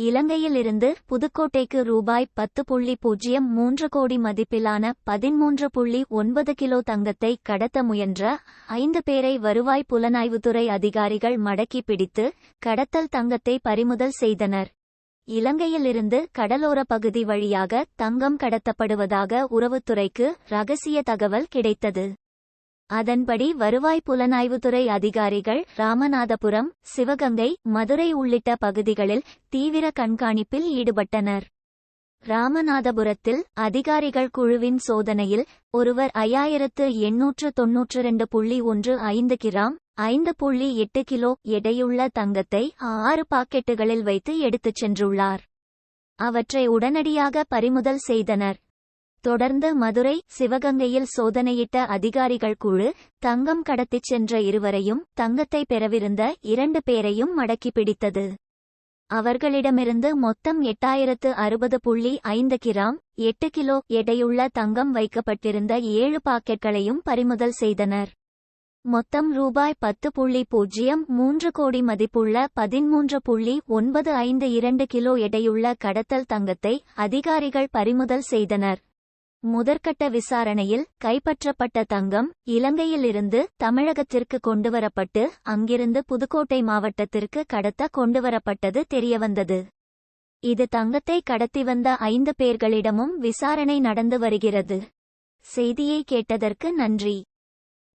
இலங்கையிலிருந்து புதுக்கோட்டைக்கு ரூபாய் பத்து புள்ளி பூஜ்ஜியம் மூன்று கோடி மதிப்பிலான பதிமூன்று புள்ளி ஒன்பது கிலோ தங்கத்தை கடத்த முயன்ற ஐந்து பேரை வருவாய் புலனாய்வுத்துறை அதிகாரிகள் மடக்கி பிடித்து கடத்தல் தங்கத்தை பறிமுதல் செய்தனர். இலங்கையிலிருந்து கடலோர பகுதி வழியாக தங்கம் கடத்தப்படுவதாக உறவுத்துறைக்கு ரகசிய தகவல் கிடைத்தது. அதன்படி வருவாய் புலனாய்வுத்துறை அதிகாரிகள் ராமநாதபுரம் சிவகங்கை மதுரை உள்ளிட்ட பகுதிகளில் தீவிர கண்காணிப்பில் ஈடுபட்டனர். ராமநாதபுரத்தில் அதிகாரிகள் குழுவின் சோதனையில் ஒருவர் ஐயாயிரத்து எண்ணூற்று தொன்னூற்று ரெண்டு புள்ளி ஒன்று ஐந்து கிராம் ஐந்து புள்ளி எட்டு கிலோ எடையுள்ள தங்கத்தை ஆறு பாக்கெட்டுகளில் வைத்து எடுத்துச் சென்றுள்ளார். அவற்றை உடனடியாக பறிமுதல் செய்தனர். தொடர்ந்து மதுரை சிவகங்கையில் சோதனையிட்ட அதிகாரிகள் குழு தங்கம் கடத்திச் சென்ற இருவரையும் தங்கத்தை பெறவிருந்த இரண்டு பேரையும் மடக்கி பிடித்தது. அவர்களிடமிருந்து மொத்தம் எட்டாயிரத்து அறுபது புள்ளி ஐந்து கிராம் எட்டு கிலோ எடையுள்ள தங்கம் வைக்கப்பட்டிருந்த ஏழு பாக்கெட்களையும் பறிமுதல் செய்தனர். மொத்தம் ரூபாய் பத்து புள்ளி பூஜ்ஜியம் மூன்று கோடி மதிப்புள்ள பதிமூன்று புள்ளி ஒன்பது ஐந்து இரண்டு கிலோ எடையுள்ள கடத்தல் தங்கத்தை அதிகாரிகள் பறிமுதல் செய்தனர். முதற்கட்ட விசாரணையில் கைப்பற்றப்பட்ட தங்கம் இலங்கையிலிருந்து தமிழகத்திற்கு கொண்டுவரப்பட்டு அங்கிருந்து புதுக்கோட்டை மாவட்டத்திற்கு கடத்த கொண்டுவரப்பட்டது தெரியவந்தது. இது தங்கத்தை கடத்தி வந்த ஐந்து பேர்களிடமும் விசாரணை நடந்து வருகிறது. செய்தியை கேட்டதற்கு நன்றி.